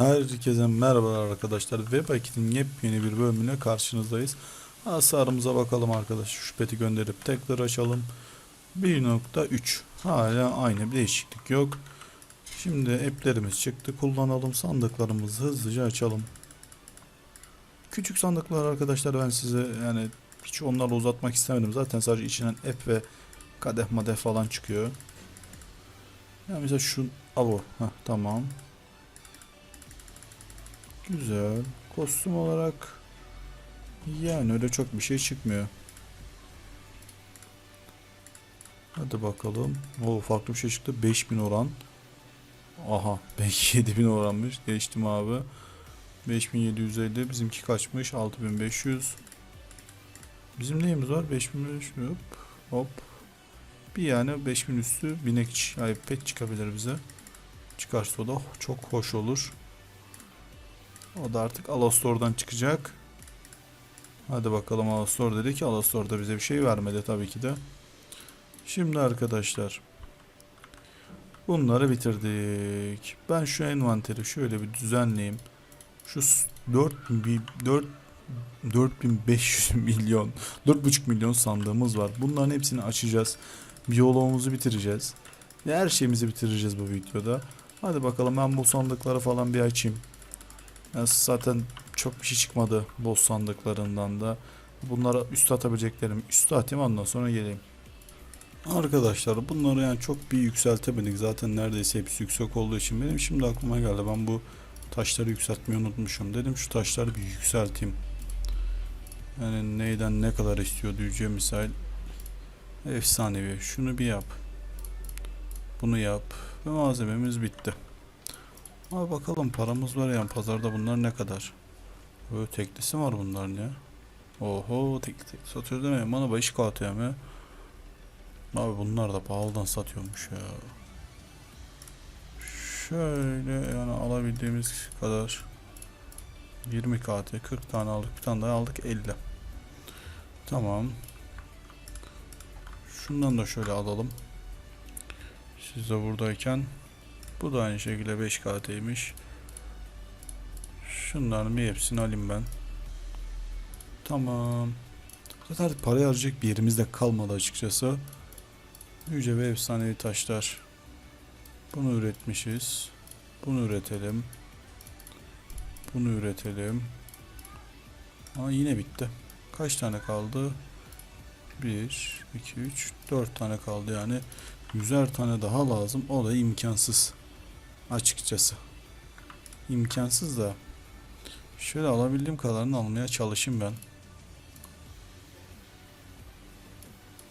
Herkese merhabalar arkadaşlar. Web Akit'in yepyeni bir bölümüne karşınızdayız. Hasarımıza bakalım arkadaş. Şu peti gönderip tekrar açalım. 1.3 Hala aynı bir değişiklik yok. Şimdi app'lerimiz çıktı. Kullanalım. Sandıklarımızı hızlıca açalım. Küçük sandıklar arkadaşlar ben size yani hiç onlarla uzatmak istemedim. Zaten sadece içinden app ve kadeh madeh falan çıkıyor. Yani mesela şu avo. Heh, tamam. Güzel. Kostüm olarak yani öyle çok bir şey çıkmıyor. Hadi bakalım. O farklı bir şey çıktı. 5000 oran. Aha. Belki 7000 oranmış. Geçtim abi. 5750. Bizimki kaçmış? 6500. Bizim neyimiz var? 5500. Hop. Hop. Bir yani 5000 üstü binek pet çıkabilir bize. Çıkarsa o da çok hoş olur. O da artık Alastor'dan çıkacak. Hadi bakalım Alastor dedi ki Alastor da bize bir şey vermedi tabii ki de. Şimdi arkadaşlar bunları bitirdik. Ben şu envanteri şöyle bir düzenleyeyim. Şu 4 4 4500 milyon 4,5 milyon sandığımız var. Bunların hepsini açacağız. Biyoloğumuzu bitireceğiz. Her şeyimizi bitireceğiz bu videoda. Hadi bakalım ben bu sandıkları falan bir açayım. Yani zaten çok bir şey çıkmadı boss sandıklarından da. Bunlara üst atabileceklerim üstü atayım ondan sonra geleyim. Arkadaşlar bunları yani çok bir yükseltemedik. Zaten neredeyse hepsi yüksek olduğu için benim şimdi aklıma geldi. Ben bu taşları yükseltmeyi unutmuşum. Dedim şu taşları bir yükselteyim. Yani neyden ne kadar istiyor diyeceğim misal. Efsanevi. Şunu bir yap. Bunu yap. Ve malzememiz bitti. Abi bakalım paramız var yani pazarda bunlar ne kadar? Böyle teklisi var bunların ya. Oho tekli tekli satıyor mi? Bana başı katıyor mi? Abi bunlar da pahalıdan satıyormuş ya. Şöyle yani alabildiğimiz kadar 20 KT 40 tane aldık bir tane daha aldık 50 Tamam Şundan da şöyle alalım Siz de buradayken bu da aynı şekilde 5 KT'ymiş. Şunların bir hepsini alayım ben. Tamam. Zaten artık parayı harcayacak bir yerimiz de kalmadı açıkçası. Yüce ve efsanevi taşlar. Bunu üretmişiz. Bunu üretelim. Bunu üretelim. Aa yine bitti. Kaç tane kaldı? 1, 2, 3, 4 tane kaldı yani. Yüzer tane daha lazım. O da imkansız açıkçası. İmkansız da şöyle alabildiğim kadarını almaya çalışayım ben.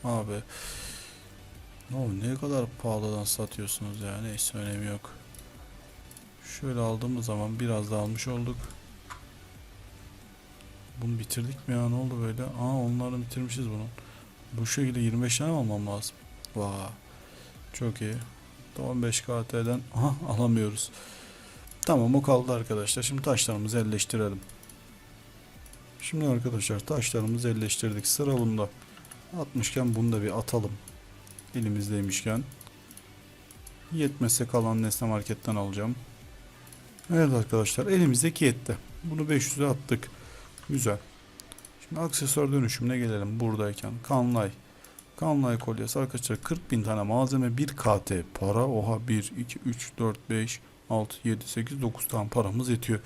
Abi no, ne kadar pahalıdan satıyorsunuz ya neyse önemi yok. Şöyle aldığımız zaman biraz da almış olduk. Bunu bitirdik mi ya ne oldu böyle? Aa onları bitirmişiz bunu. Bu şekilde 25 tane almam lazım? Vay. Çok iyi. 15 KT'den aha alamıyoruz. Tamam o kaldı arkadaşlar. Şimdi taşlarımızı elleştirelim. Şimdi arkadaşlar taşlarımızı elleştirdik. Sıra bunda. Atmışken bunu da bir atalım. Elimizdeymişken. Yetmezse kalan nesne marketten alacağım. Evet arkadaşlar elimizdeki yetti. Bunu 500'e attık. Güzel. Şimdi aksesuar dönüşümüne gelelim buradayken. Kanlay. Kanlay kolyesi arkadaşlar 40 bin tane malzeme 1 KT para oha 1 2 3 4 5 6 7 8 9 tane paramız yetiyor.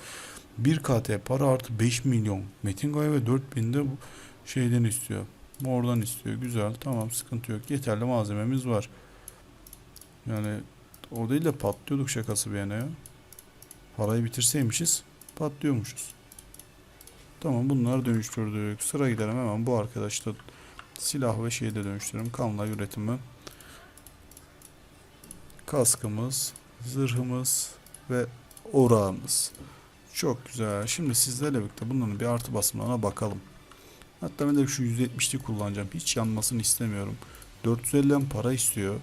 1 KT para artı 5 milyon Metin Gaya ve 4 bin de bu şeyden istiyor. Oradan istiyor. Güzel. Tamam sıkıntı yok. Yeterli malzememiz var. Yani o değil de patlıyorduk şakası bir yana ya. Parayı bitirseymişiz patlıyormuşuz. Tamam bunları dönüştürdük. Sıra gidelim hemen bu arkadaşla silah ve şeyde dönüştürelim. Kanla üretimi. Kaskımız, zırhımız ve orağımız. Çok güzel. Şimdi sizlerle birlikte bunların bir artı basımlarına bakalım. Hatta ben de şu 170'li kullanacağım. Hiç yanmasını istemiyorum. 450'den para istiyor.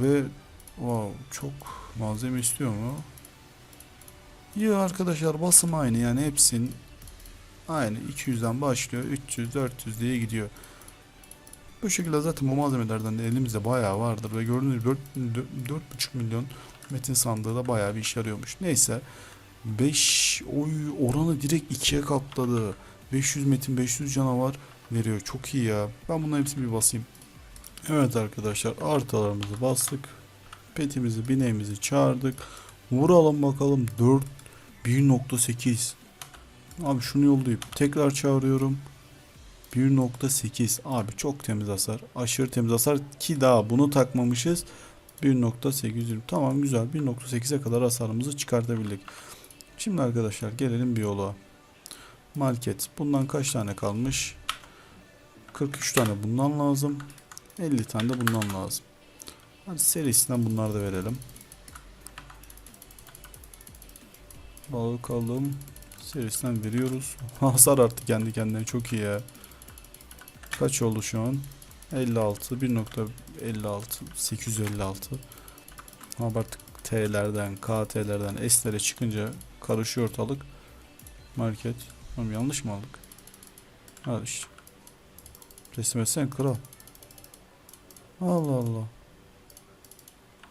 Ve wow, çok malzeme istiyor mu? İyi arkadaşlar basım aynı yani hepsinin aynı 200'den başlıyor 300 400 diye gidiyor. Bu şekilde zaten bu malzemelerden de elimizde bayağı vardır ve gördüğünüz gibi 4, 4,5 milyon metin sandığı da bayağı bir iş yarıyormuş. Neyse 5 oy oranı direkt 2'ye katladı. 500 metin 500 canavar veriyor. Çok iyi ya. Ben bunların hepsini bir basayım. Evet arkadaşlar artılarımızı bastık. Petimizi bineğimizi çağırdık. Vuralım bakalım 4 1.8 Abi şunu yollayıp tekrar çağırıyorum. 1.8 abi çok temiz hasar. Aşırı temiz hasar ki daha bunu takmamışız. 1.820 tamam güzel 1.8'e kadar hasarımızı çıkartabildik. Şimdi arkadaşlar gelelim biyoloğa. Market. Bundan kaç tane kalmış? 43 tane bundan lazım. 50 tane de bundan lazım. Hadi serisinden bunları da verelim. Bakalım. Serisinden veriyoruz. Hasar arttı kendi kendine çok iyi ya. Kaç oldu şu an? 56 1.56 856 ama artık T'lerden KT'lerden S'lere çıkınca karışıyor ortalık. Market. Oğlum yanlış mı aldık? Al işte. Resim etsen kral. Allah Allah.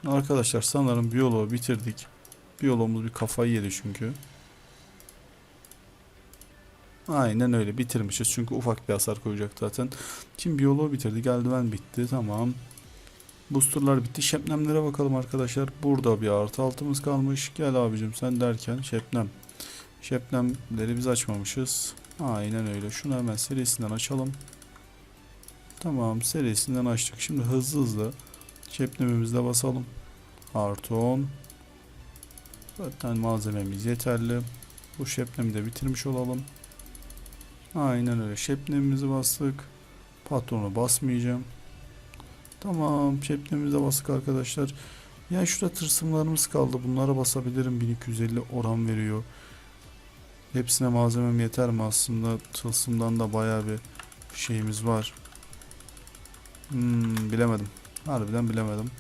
Arkadaşlar sanırım biyoloğu bitirdik. Biyoloğumuz bir kafayı yedi çünkü Aynen öyle bitirmişiz çünkü ufak bir hasar koyacak zaten. Şimdi biyoloğu bitirdi. Eldiven bitti. Tamam. Boosterlar bitti. Şepnemlere bakalım arkadaşlar. Burada bir artı altımız kalmış. Gel abicim sen derken şepnem. Şepnemleri biz açmamışız. Aynen öyle. Şunu hemen serisinden açalım. Tamam serisinden açtık. Şimdi hızlı hızlı şepnemimizde basalım. Artı 10. Zaten malzememiz yeterli. Bu şepnemi de bitirmiş olalım. Aynen öyle. Şepnemimizi bastık. Patronu basmayacağım. Tamam. Şepnemimize bastık arkadaşlar. Ya şurada tırsımlarımız kaldı. Bunlara basabilirim. 1250 oran veriyor. Hepsine malzemem yeter mi aslında? Tılsımdan da baya bir şeyimiz var. Hmm, bilemedim. Harbiden bilemedim.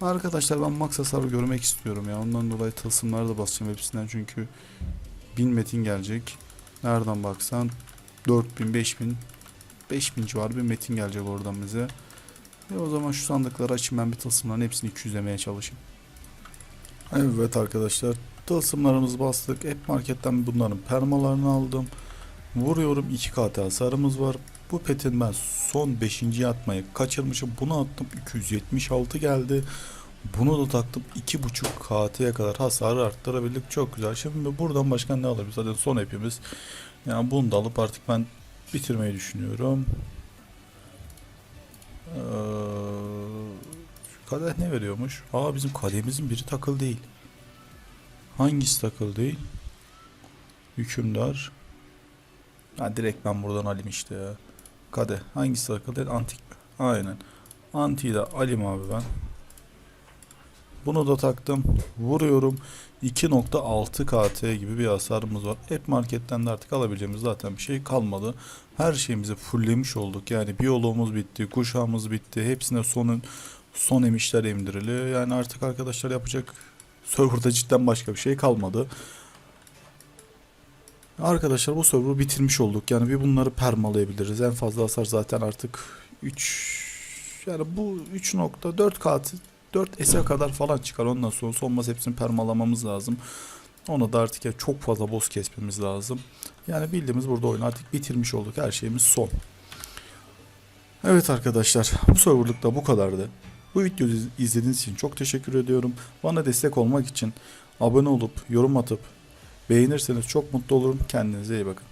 Arkadaşlar ben max hasarı görmek istiyorum ya. Ondan dolayı tılsımları da basacağım hepsinden çünkü 1000 metin gelecek. Nereden baksan 4000, 5000, 5000 civarı bir metin gelecek oradan bize. E o zaman şu sandıkları açayım ben bir tılsımların hepsini 200'lemeye çalışayım. Evet arkadaşlar tılsımlarımızı bastık. Hep marketten bunların permalarını aldım. Vuruyorum 2 KT hasarımız var. Bu petin ben son 5. atmayı kaçırmışım. Bunu attım 276 geldi. Bunu da taktım 2.5 KT'ye kadar hasarı arttırabildik. Çok güzel. Şimdi buradan başka ne alabiliriz? Zaten son hepimiz. Yani bunu da alıp artık ben bitirmeyi düşünüyorum. Ee, kadeh ne veriyormuş? Aa bizim kadehimizin biri takıl değil. Hangisi takıl değil? Hükümdar. Ha direkt ben buradan alayım işte ya. Kadeh. Hangisi takıl değil? Antik. Aynen. Antiyi de alayım abi ben. Bunu da taktım. Vuruyorum. 2.6 KT gibi bir hasarımız var. Hep marketten de artık alabileceğimiz zaten bir şey kalmadı. Her şeyimizi fulllemiş olduk. Yani biyoloğumuz bitti, kuşağımız bitti. Hepsine sonun son emişler emdirili. Yani artık arkadaşlar yapacak serverda cidden başka bir şey kalmadı. Arkadaşlar bu server'ı bitirmiş olduk. Yani bir bunları permalayabiliriz. En fazla hasar zaten artık 3 yani bu 3.4 KT 4 S'e kadar falan çıkar. Ondan sonra sonmaz hepsini permalamamız lazım. Ona da artık çok fazla boss kesmemiz lazım. Yani bildiğimiz burada oyunu artık bitirmiş olduk. Her şeyimiz son. Evet arkadaşlar bu serverlıkta bu kadardı. Bu videoyu izlediğiniz için çok teşekkür ediyorum. Bana destek olmak için abone olup yorum atıp beğenirseniz çok mutlu olurum. Kendinize iyi bakın.